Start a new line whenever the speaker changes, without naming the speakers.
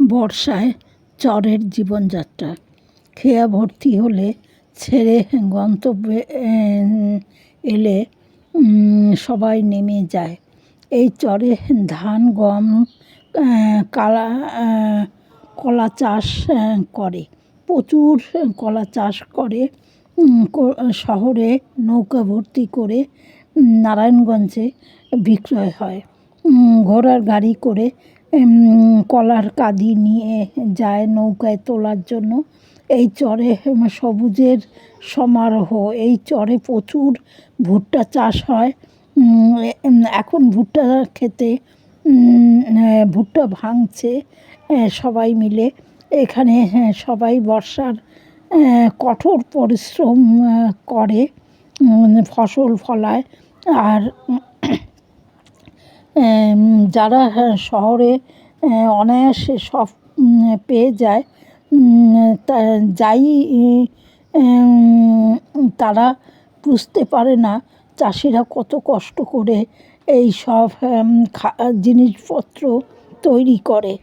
বর্ষায় চরের জীবনযাত্রা। খেয়া ভর্তি হলে ছেড়ে গন্তব্যে এলে সবাই নেমে যায়। এই চরে ধান, গম কালা কলা চাষ করে। প্রচুর কলা চাষ করে শহরে নৌকা ভর্তি করে নারায়ণগঞ্জে বিক্রয় হয়। ঘোড়ার গাড়ি করে কলার কাঁদি নিয়ে যায় নৌকায় তোলার জন্য। এই চরে সবুজের সমারোহ, এই চরে প্রচুর ভুট্টা চাষ হয়। এখন ভুট্টা খেতে ভুট্টা ভাঙছে সবাই মিলে। এখানে সবাই বর্ষার কঠোর পরিশ্রম করে ফসল ফলায়। আর যারা শহরে অনায়াসে সব পেয়ে যায় তা, যাই তারা বুঝতে পারে না চাষিরা কত কষ্ট করে এই সব জিনিসপত্র তৈরি করে।